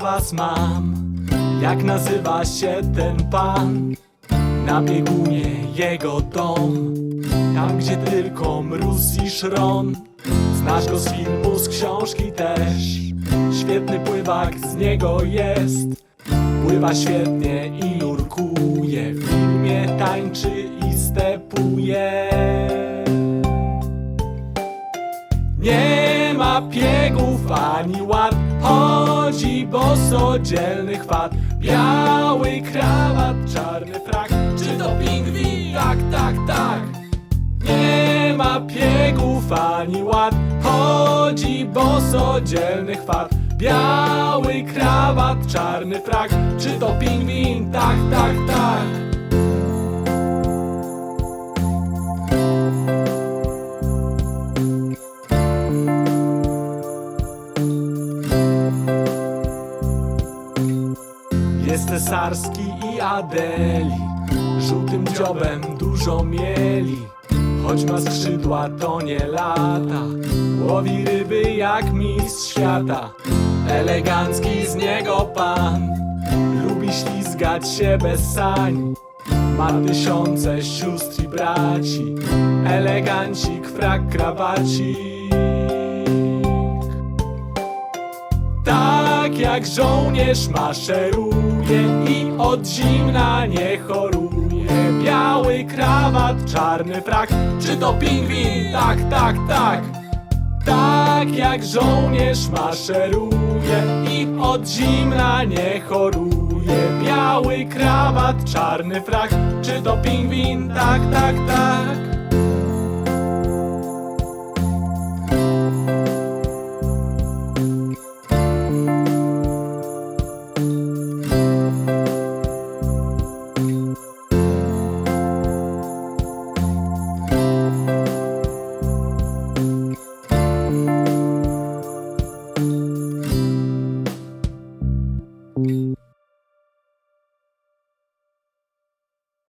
was mam. Jak nazywa się ten pan? Na biegunie jego dom. Tam gdzie tylko mróz i szron. Znasz go z filmu, z książki też. Świetny pływak z niego jest. Pływa świetnie i nurkuje. W filmie tańczy i stepuje. Nie ma piegów ani ład Chodzi bosodzielny chwat Biały krawat, czarny frak. Czy to pingwin? Tak, tak, tak. Nie ma piegów ani ład Chodzi bosodzielny chwat Biały krawat, czarny frak. Czy to pingwin? Tak, tak, tak Jest cesarski i Adeli Żółtym dziobem dużo mieli. Choć ma skrzydła to nie lata Łowi ryby jak mistrz świata. Elegancki z niego pan Lubi ślizgać się bez sań. Ma tysiące sióstr i braci Elegancik, frak, krawacik jak żołnierz maszeruje i od zimna nie choruje. Biały krawat, czarny frak, czy to pingwin? Tak, tak, tak. Tak jak żołnierz maszeruje i od zimna nie choruje. Biały krawat, czarny frak, czy to pingwin? Tak, tak, tak.